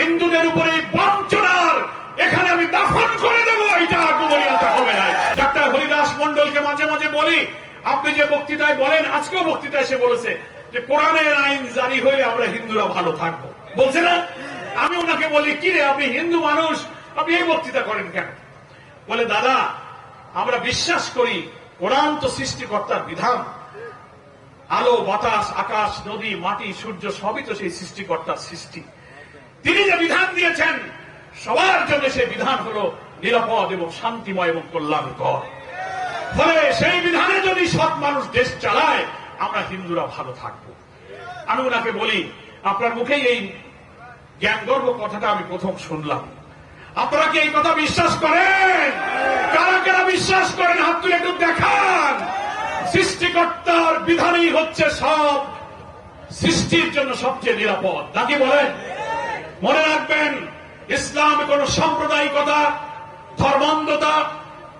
হিন্দুদের উপরে বঞ্চনার এখানে আমি দাফন করে দেবো এটা গোপনীয়তা হবে না। ডাক্তার হরিদাস মন্ডলকে মাঝে মাঝে বলি, আপনি যে বক্তৃতায় বলেন, আজকেও বক্তৃতায় এসে বলেছে যে কোরআনের আইন জারি হয়ে আমরা হিন্দুরা ভালো থাকব। বলছে না? আমি ওনাকে বলি, কি রে, আপনি হিন্দু মানুষ? আপনি এই বক্তৃতা করেন কেন? বলে, দাদা, আমরা বিশ্বাস করি কোরআন তো সৃষ্টিকর্তার বিধান। আলো, বাতাস, আকাশ, নদী, মাটি, সূর্য, সবই তো সেই সৃষ্টিকর্তার সৃষ্টি। তিনি যে বিধান দিয়েছেন, সবার জন্য সেই বিধান হলো নিরাপদ এবং শান্তিময় এবং কল্যাণকর। ফলে সেই বিধানে যদি সৎ মানুষ দেশ চালায়, আমরা হিন্দুরা ভালো থাকব। আমি ওনাকে বলি, আপনার মুখেই এই জ্ঞান গর্ব কথাটা আমি প্রথম শুনলাম। আপনারা কি এই কথা বিশ্বাস করেন? কারা কারা বিশ্বাস করেন? হাত তুলে একটু দেখান। সৃষ্টিকর্তার বিধানই হচ্ছে সব। সৃষ্টির জন্য সবচেয়ে নিরাপদ। নাকি বলেন? মনে রাখবেন, ইসলাম কোন সাম্প্রদায়িকতা, ধর্মান্ধতা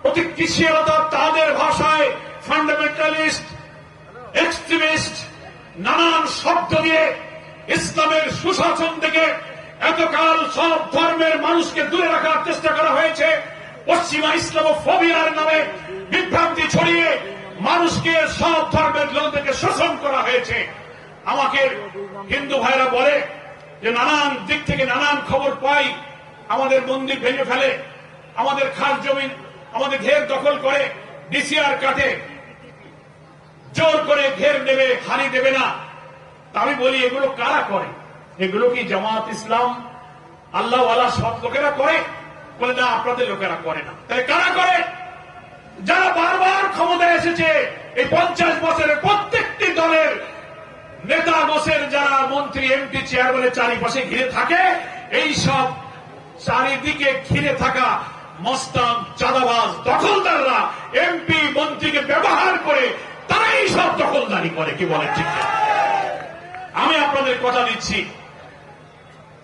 প্রতিক্রিয়াশীলতা তাদের ভাষায় ফান্ডামেন্টালিস্ট এক্সট্রিমিস্ট নানান শব্দ দিয়ে ইসলামের সুশাসন থেকে এতকাল সব ধর্মের মানুষকে দূরে রাখার চেষ্টা করা হয়েছে। পশ্চিমা ইসলামোফোবিয়ার নামে বিভ্রান্তি ছড়িয়ে মানুষকে সব ধর্মের লোকদেরকে শোষণ করা হয়েছে। আমাকে হিন্দু ভাইরা বলে যে নানান দিক থেকে নানান খবর পাই, আমাদের মন্দির ভেঙে ফেলে, আমাদের খাস জমি আমাদের ঘের দখল করে, ডিসিআর কাটে, জোর করে ঘের নেবে, হানি দেবে না। আমি বলি, এগুলো কারা করে? এগুলো কি জামাত ইসলাম আল্লাহ আল্লাহ সব লোকেরা করে? বলে, না, আপনাদের লোকেরা করে না। তাহলে কারা করে? যারা বারবার ক্ষমতায় এসেছে, এই পঞ্চাশ বছরের মন্ত্রী এমপি চেয়ারম্যানের চারিপাশে ঘিরে থাকে। এই সব চারিদিকে ঘিরে থাকা মস্তান, চাঁদাবাজ, দখলদাররা এমপি মন্ত্রীকে ব্যবহার করে তারাই সব দখলদারি করে, কি বলে ঠিক আমি আপনাদের কথা দিচ্ছি।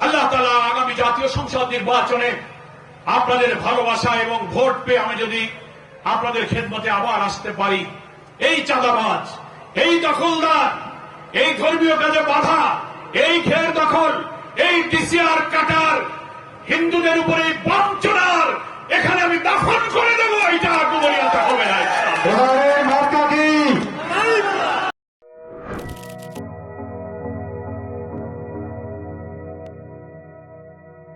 আল্লাহ তালা আগামী জাতীয় সংসদ নির্বাচনে আপনাদের ভালোবাসা এবং ভোট পেয়ে আমি যদি আপনাদের খেদমতে আবার আসতে পারি। এই চাঁদাবাজ, এই দখলদার এই ধর্মীয় কাজে বাধা, এই ঘের দখল, এই ডিসিআর কাটার, হিন্দুদের উপরে বঞ্চনার, এখানে আমি দাফন করে দেবো এটা